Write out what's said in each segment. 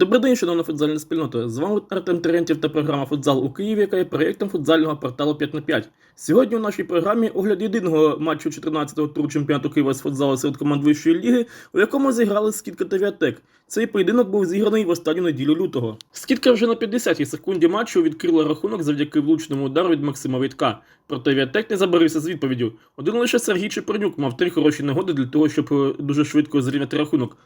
Добрий день, шановна футзальна спільнота. З вами Артем Терентів та програма Футзал у Києві, яка є проєктом футзального порталу 5 на 5. Сьогодні у нашій програмі огляд єдиного матчу 14-го туру чемпіонату Києва з футзалу серед команд вищої ліги, у якому зіграли скидка та Віатек. Цей поєдинок був зіграний в останню неділю лютого. Скидка вже на 50-й секунді матчу відкрила рахунок завдяки влучному удару від Максима Вітка. Проте Віатек не забарився з відповіддю. Один лише Сергій Чепурнюк мав три хороші нагоди для того, щоб е, дуже швидко зрівняти рахунок.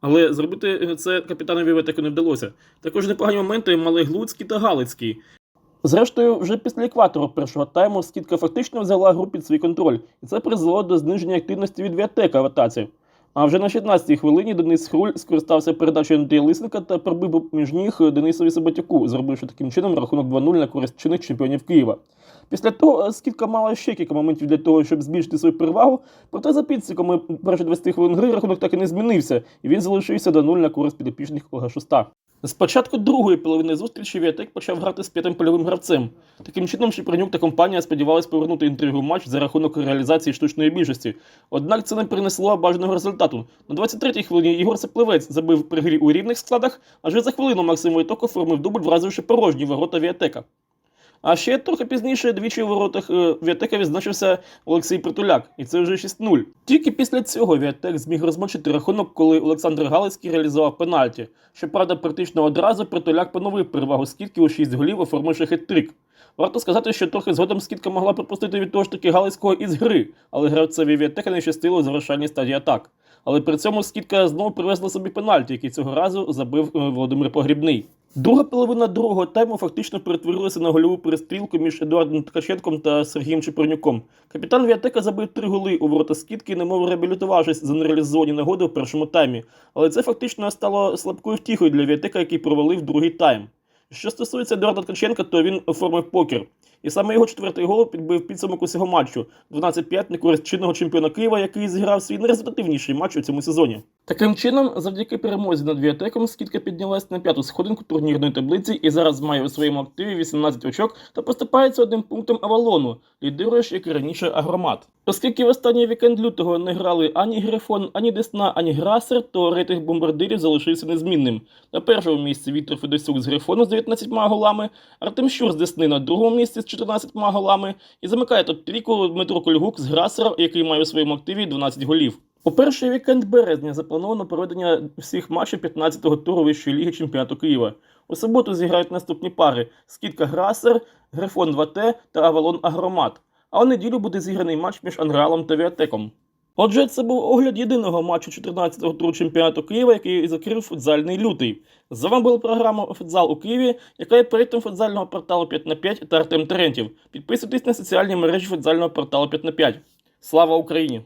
Але зробити це капітанові Ветеку не вдалося. Також непогані моменти мали Глуцький та Галицький. Зрештою, вже після екватору першого тайму скидка фактично взяла гру під свій контроль, і це призвело до зниження активності від Віатека в атаці. А вже на 16-й хвилині Денис Хруль скористався передачею Андрія Лисника та пробив між ніг Денисові Саботяку, зробивши таким чином рахунок 2-0 на користь чинних чемпіонів Києва. Після того скидка мала ще кілька моментів для того, щоб збільшити свою перевагу, проте за підсіками перших 20 хвилин гри рахунок так і не змінився, і він залишився до 0 на користь підопічних Олега Шуста. З початку другої половини зустрічі Віатек почав грати з п'ятим польовим гравцем. Таким чином, Шипринюк та компанія сподівались повернути інтригу в матч за рахунок реалізації штучної більшості. Однак це не принесло бажаного результату. На 23-й хвилині Ігор Сеплевець забив при грі у рівних складах, а вже за хвилину Максим Войток оформив дубль, вразивши порожні ворота Віатека. А ще трохи пізніше двічі у воротах е, Віатека відзначився Олексій Притуляк, і це вже 6-0. Тільки після цього Віатек зміг розмочити рахунок, коли Олександр Галицький реалізував пенальті. Щоправда, практично одразу Притуляк поновив перевагу скидки у 6 голів, оформивши хет-трик. Варто сказати, що трохи згодом скидка могла пропустити від того ж таки Галицького із гри, але гравцеві Віатека не щастило у завершальній стадії атак. Але при цьому скидка знову привезла собі пенальті, який цього разу забив е, Володимир Погрібний. Друга половина другого тайму фактично перетворилася на гольову перестрілку між Едуардом Ткаченком та Сергієм Чепурнюком. Капітан Віатека забив три голи у ворота скидки, немов реабілітувавшись за нереалізовані нагоди в першому таймі. Але це фактично стало слабкою втіхою для Віатека, який провалив другий тайм. Що стосується Едуарда Ткаченка, то він оформив покер. І саме його четвертий гол підбив підсумок усього матчу 12-5 на користь чинного чемпіона Києва, який зіграв свій найрезультативніший матч у цьому сезоні. Таким чином, завдяки перемозі над Віатеком, скидка піднялась на п'яту сходинку турнірної таблиці і зараз має у своєму активі 18 очок та поступається одним пунктом Авалону, лідирує ж, як і раніше Агромат. Оскільки в останній вікенд лютого не грали ані Грифон, ані Десна, ані Грасер, то рейтинг бомбардирів залишився незмінним. На першому місці Віктор Федосюк з Грифону з 19 голами, Артем Щур з Десни на другому місці з 14 голами і замикає тут трійку Дмитро Кольгук з Грасера, який має у своєму активі 12 голів. У перший вікенд березня заплановано проведення всіх матчів 15-го туру Вищої ліги чемпіонату Києва. У суботу зіграють наступні пари: Скидка Грасер, Грифон 2Т та Авалон Агромат. А у неділю буде зіграний матч між Анреалом та Віатеком. Отже, це був огляд єдиного матчу 14-го туру чемпіонату Києва, який закрив футзальний лютий. З вами була програма Футзал у Києві, яка є проєктом футзального порталу 5 на 5 та Артем Терентів. Підписуйтесь на соціальні мережі футзального порталу 5 на 5. Слава Україні!